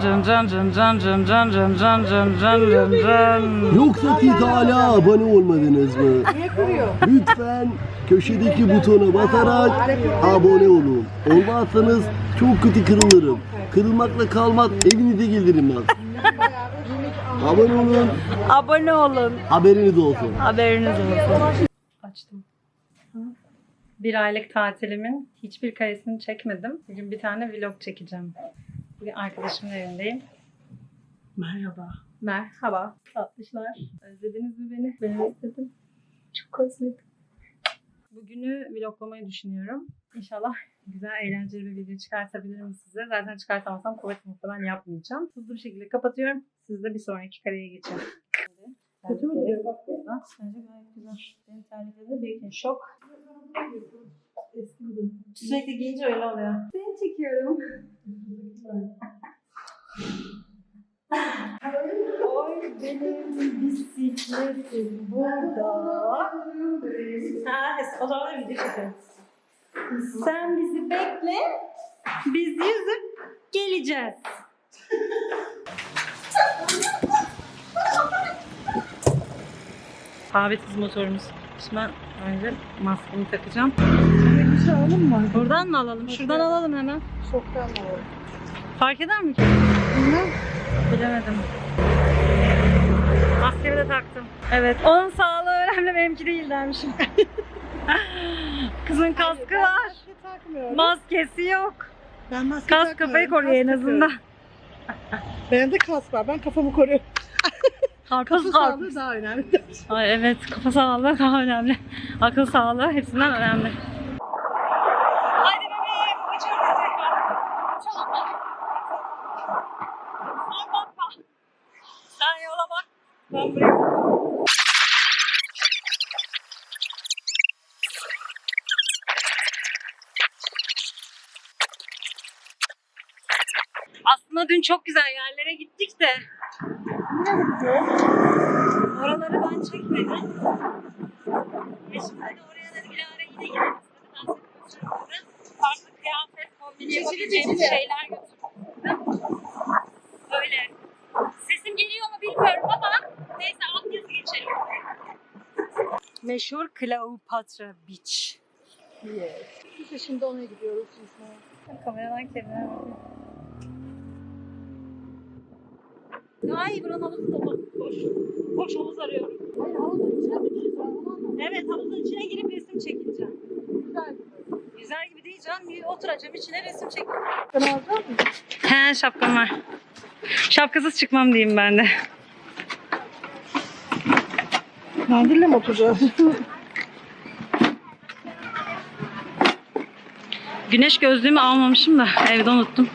Can can can can can can can can can can can can. Yoksa siz hala abone olmadınız mı? Lütfen köşedeki butona basarak abone olun. Olmazsanız çok kötü kırılırım. Kırılmakla kalmaz evinize gelirim ben. abone olun. Abone olun. Haberiniz olsun. Haberiniz olsun. Açtım. Bir aylık tatilimin hiçbir karesini çekmedim. Bugün bir tane vlog çekeceğim. Bugün arkadaşımın evindeyim. Merhaba. Merhaba. Tatlışlar. Özlediniz mi beni? Ben özledim. Çok özledim. Bugünü vloglamayı düşünüyorum. İnşallah güzel, eğlenceli bir video çıkartabilirim size. Zaten çıkartamazsam kuvvet muhtemelen yapmayacağım. Hızlı bir şekilde kapatıyorum. Siz de bir sonraki kareye geçin. Kötü mü burada? Bence gayet güzel. Benim terliklerimde bacon şok. Sürekli giyince öyle oluyor. Seni çekiyorum. Oy benim bisikletim burada. Ha, o zaman da video çekelim. Sen bizi bekle. Biz yüzüp geleceğiz. Sabitiz motorumuz. Şimdi ben önce maskemi takacağım. Bir şey alalım mı? Buradan mı alalım? Şuradan alalım hemen. Şoktan alalım. Fark eder mi ki? Bilmem. Bilemedim. Maskemi de taktım. Evet. Onun sağlığı önemli benimki değil dermişim. Kızın kaskı var. Maske takmıyorum. Maskesi yok. ben maske Kask takmıyorum. kafayı koruyor en azından. takıyorum. Bende kask var. Ben kafamı koruyorum. Karpuz. sağlığı daha önemli. Ay evet kafa sağlığı daha önemli. Akıl sağlığı hepsinden önemli. Ben buraya. Aslında dün çok güzel yerlere gittik de Oraları ben çekmedim. Ve şimdi de oraya da Dilara yine gidelim. Farklı kıyafet kombini yapabileceğimiz şeyler götürürüm. Öyle. Sesim geliyor mu bilmiyorum ama neyse alt yazı geçelim. Meşhur Cleopatra Beach. Yes. Biz de şimdi ona gidiyoruz. Kameradan kendine bakıyor. Ay buranın havuzu dolu. Koş. Koş havuz arıyorum. Hayır havuzun içine mi anlamadım. Evet havuzun içine girip resim çekileceğim. Güzel. Güzel gibi değil canım. Bir oturacağım içine resim çekeceğim. Sen alacak mısın? He şapkam var. Şapkasız çıkmam diyeyim ben de. Mendille mi oturacağız? Güneş gözlüğümü almamışım da evde unuttum.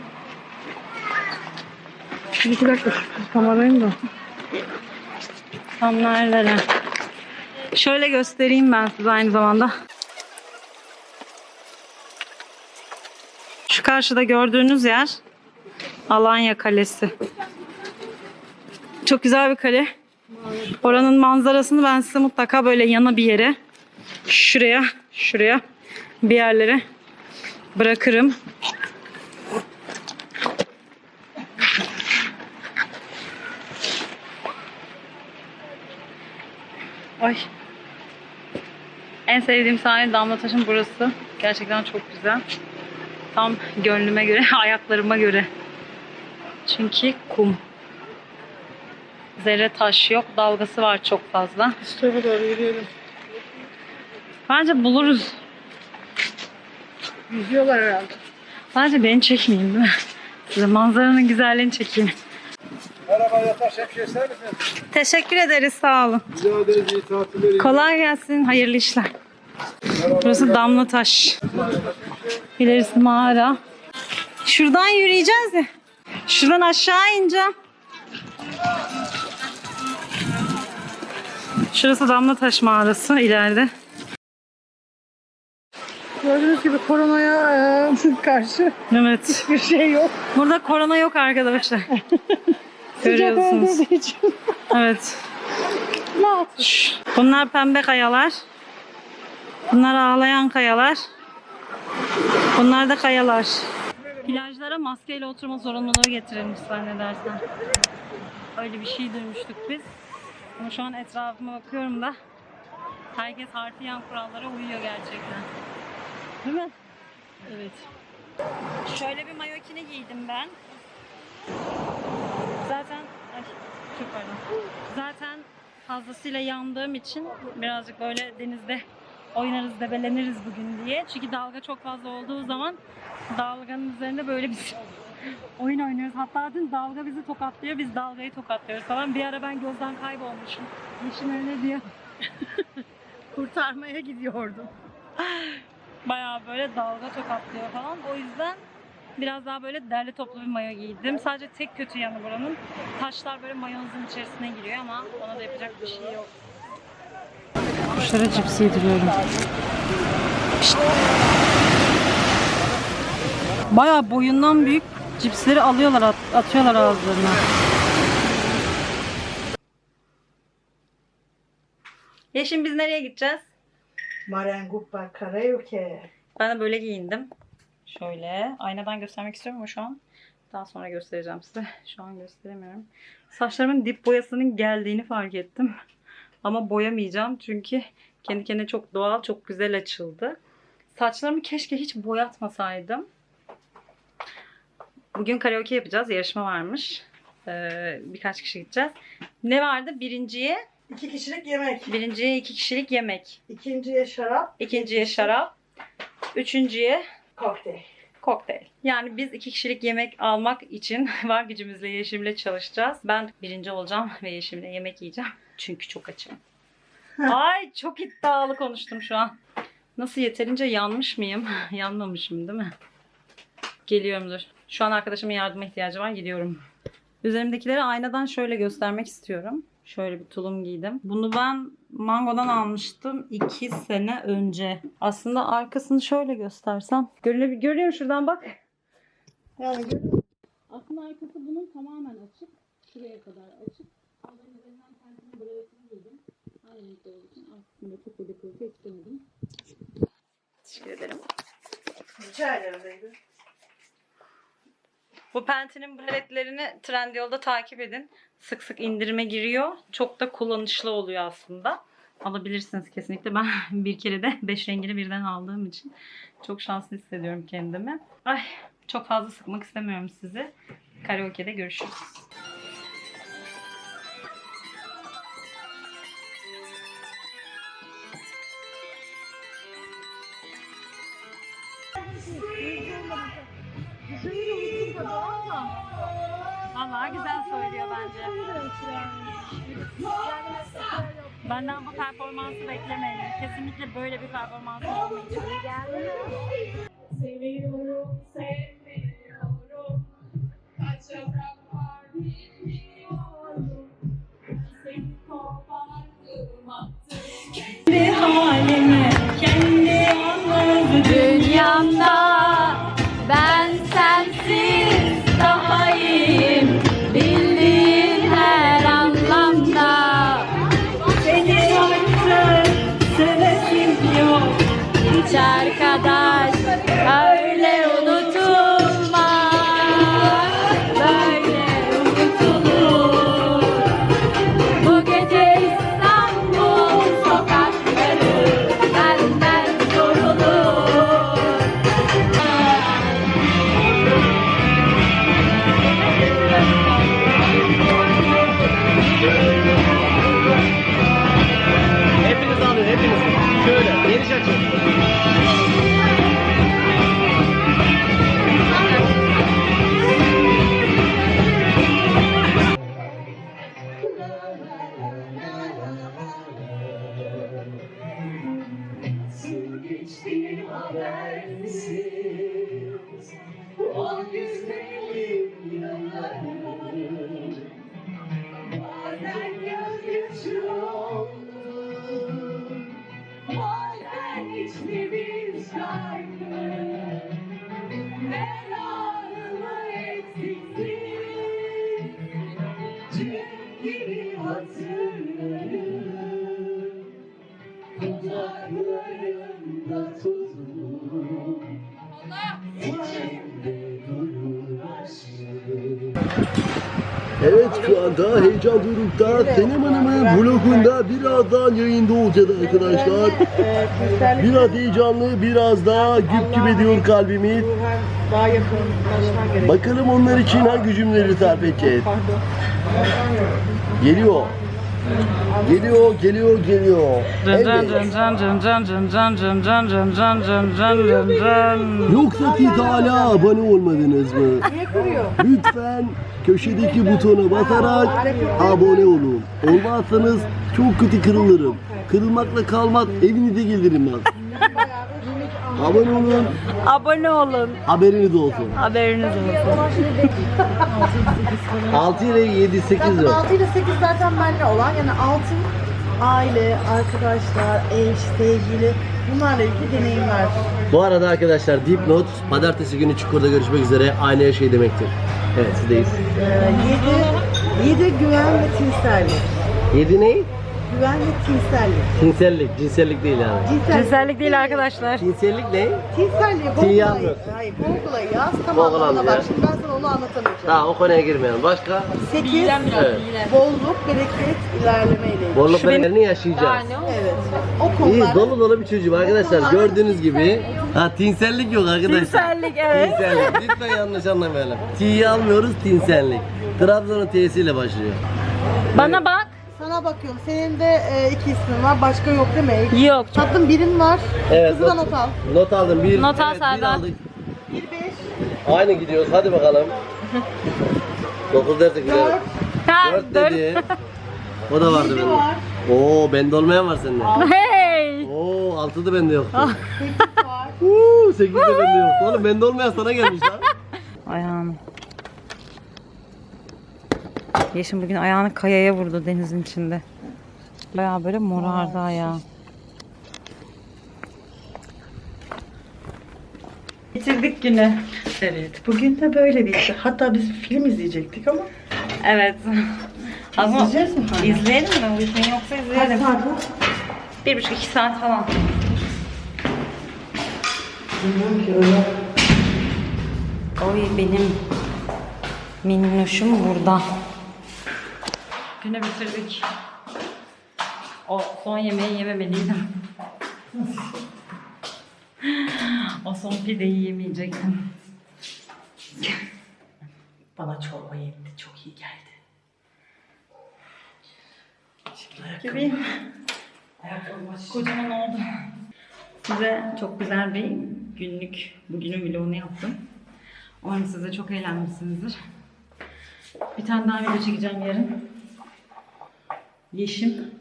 Bir iki dakika kamerayım da. Tam nerelere? Şöyle göstereyim ben size aynı zamanda. Şu karşıda gördüğünüz yer Alanya Kalesi. Çok güzel bir kale. Oranın manzarasını ben size mutlaka böyle yana bir yere şuraya şuraya bir yerlere bırakırım. Ay. En sevdiğim sahil Damlataş'ın burası. Gerçekten çok güzel. Tam gönlüme göre, ayaklarıma göre. Çünkü kum. Zerre taş yok, dalgası var çok fazla. İşte doğru yürüyelim. Bence buluruz. Yüzüyorlar herhalde. Bence beni çekmeyin değil mi? Size manzaranın güzelliğini çekeyim. Merhaba yataş şemsiye ister misiniz? Teşekkür ederiz, sağ olun. Rica ederiz iyi tatiller. Kolay gelsin, hayırlı işler. Burası Damlataş. İlerisi mağara. Şuradan yürüyeceğiz ya. Şuradan aşağı ineceğim. Şurası Damlataş mağarası ileride. Gördüğünüz gibi koronaya e, karşı Evet. hiçbir şey yok. Burada korona yok arkadaşlar. Görüyorsunuz. Evet. Ne Bunlar pembe kayalar. Bunlar ağlayan kayalar. Bunlar da kayalar. Plajlara maskeyle oturma zorunluluğu getirilmiş zannedersem. Öyle bir şey duymuştuk biz. Ama şu an etrafıma bakıyorum da herkes harfiyen kurallara uyuyor gerçekten. Değil mi? Evet. Şöyle bir mayokini giydim ben. Zaten ay çok pardon. Zaten fazlasıyla yandığım için birazcık böyle denizde oynarız, debeleniriz bugün diye. Çünkü dalga çok fazla olduğu zaman dalganın üzerinde böyle bir oyun oynuyoruz. Hatta dün dalga bizi tokatlıyor, biz dalgayı tokatlıyoruz falan. Bir ara ben gözden kaybolmuşum. Yeşim öyle diyor. Kurtarmaya gidiyordum. Bayağı böyle dalga tokatlıyor falan. O yüzden biraz daha böyle derli toplu bir mayo giydim. Sadece tek kötü yanı buranın taşlar böyle mayonezin içerisine giriyor ama ona da yapacak bir şey yok. Kuşlara cips yediriyorum. Bayağı boyundan büyük cipsleri alıyorlar, at- atıyorlar ağızlarına. Yeşim biz nereye gideceğiz? Maranguppa karaoke. Ben de böyle giyindim. Şöyle. Aynadan göstermek istiyorum ama şu an daha sonra göstereceğim size. Şu an gösteremiyorum. Saçlarımın dip boyasının geldiğini fark ettim. Ama boyamayacağım çünkü kendi kendine çok doğal, çok güzel açıldı. Saçlarımı keşke hiç boyatmasaydım. Bugün karaoke yapacağız. Yarışma varmış. Ee, birkaç kişi gideceğiz. Ne vardı? Birinciye, İki kişilik yemek. birinciye iki kişilik yemek. İkinciye şarap. İkinciye şarap. Üçüncüye Kokteyl. kokteyl. Yani biz iki kişilik yemek almak için var gücümüzle Yeşim'le çalışacağız. Ben birinci olacağım ve Yeşim'le yemek yiyeceğim. Çünkü çok açım. Ay çok iddialı konuştum şu an. Nasıl yeterince yanmış mıyım? Yanmamışım değil mi? Geliyorumdur. Şu an arkadaşımın yardıma ihtiyacı var. Gidiyorum. Üzerimdekileri aynadan şöyle göstermek istiyorum. Şöyle bir tulum giydim. Bunu ben Mango'dan almıştım 2 sene önce. Aslında arkasını şöyle göstersem. Görüne, görüyor musun? şuradan bak. Yani görüyorum. Aslında arkası bunun tamamen açık. Şuraya kadar açık. Onların üzerinden kendimi brevetini giydim. Aynı renkte olduğu için aslında çok da dekolte istemedim. Teşekkür ederim. Rica ederim baby. Bu Penti'nin brevetlerini Trendyol'da takip edin. Sık sık indirime giriyor. Çok da kullanışlı oluyor aslında. Alabilirsiniz kesinlikle. Ben bir kere de 5 rengini birden aldığım için çok şanslı hissediyorum kendimi. Ay çok fazla sıkmak istemiyorum sizi. Karaoke'de görüşürüz. Vallahi güzel söylüyor bence. Benden bu performansı beklemeyin. Kesinlikle böyle bir performans olmayacak. Seviyorum, sevmiyorum. Kaç yaprak var bilmiyorum. Seni kopardım attım. Kendi halime, kendi Evet şu anda Heyecan Doruk'ta Senem Hanım'ın vlogunda birazdan yayında olacağız arkadaşlar. Ee, Biraz heyecanlı, biraz daha güp güp ediyor kalbimiz. daha. Bakalım onlar için hangi cümleleri sarf edeceğiz. Geliyor. Geliyor, geliyor, geliyor. Can can Evet. can can can can can can can can can can can can can. Yoksa siz hala abone olmadınız mı? Lütfen köşedeki butona basarak abone olun. Olmazsanız çok kötü kırılırım. Kırılmakla kalmaz, evinize gelirim ben. Abone olun, Abone olun. haberiniz olsun. Haberiniz olsun. 6 ile 7, 8 Zaten 6 ile 8 zaten benimle olan yani altın aile, arkadaşlar, eş, sevgili bunlarla ilgili deneyimler. Bu arada arkadaşlar dipnot pazartesi günü Çukur'da görüşmek üzere aynı her şey demektir. Evet sizdeyiz. 7, 7 güven ve tinsellik. 7 ne? Güven ve tinsellik. Cinsellik, cinsellik değil yani. Cinsellik, Cinsellik değil arkadaşlar. Cinsellik ne? Tinselliği Tin Google'a yazmıyor. Hayır, Google'a yaz. Tamam mı bak. ya? Şimdi ben sana onu anlatamayacağım. Tamam o konuya girmeyelim. Başka? 8 Evet. bolluk, bereket, ilerleme ile ilgili. Bolluk Şu benim- bereketini yaşayacağız. Evet. O İyi konular. dolu dolu bir çocuğum arkadaşlar gördüğünüz gibi. Ha tinsellik yok arkadaşlar. Cinsellik evet. Tinsellik. Lütfen yanlış anlamayalım. T'yi almıyoruz tinsellik. Trabzon'un T'siyle başlıyor. Bana bak. Sana bakıyorum. Senin de e, iki ismin var. Başka yok değil mi? Yok. Tatlım birin var. Evet. Kızı da not al. Not aldım. Bir, Not al evet, bir Serdar. aldık. 1 5 Aynı gidiyoruz. Hadi bakalım. 9 dersek gidelim. 4 Ha, 4 dört. dedi. O da vardı 7 bende. var. Oo bende olmayan var sende. Hey. Oo 6 da bende yoktu. 8 var. Uuu 8 de bende yoktu. Oğlum bende olmayan sana gelmiş lan. Ayağını. Yeşim bugün ayağını kayaya vurdu denizin içinde. Bayağı böyle morardı ayağı. Bitirdik günü. Evet. Bugün de böyle bitti. Hatta biz film izleyecektik ama. Evet. Ama İzleyeceğiz mi hala? İzleyelim mi? Uykum yoksa izleyelim. Bir buçuk iki saat falan. Bilmiyorum ki öyle. Oy benim minnoşum burada. Günü bitirdik. O son yemeği yememeliydim. o son pideyi yemeyecektim. Bana çorba yetti. Çok iyi geldi. Şimdi ayakkabı. Ayakkabı kocaman oldu. Size çok güzel bir günlük bugünün vlogunu yaptım. Umarım siz de çok eğlenmişsinizdir. Bir tane daha video çekeceğim yarın. Yeşim.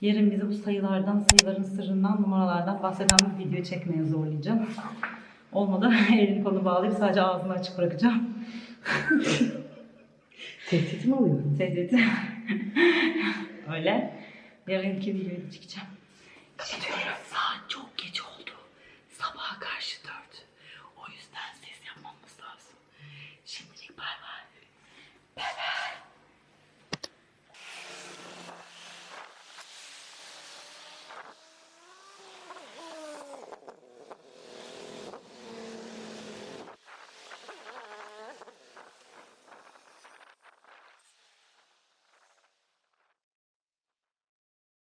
Yarın bizi bu sayılardan, sayıların sırrından, numaralardan bahseden bir video çekmeye zorlayacağım. Olmadı elini kolunu bağlayıp sadece ağzını açık bırakacağım. Tehdit mi alıyorsun? Tehdit. Öyle. Yarınki videoyu çekeceğim. Gidiyorum. Saat çok geç oldu.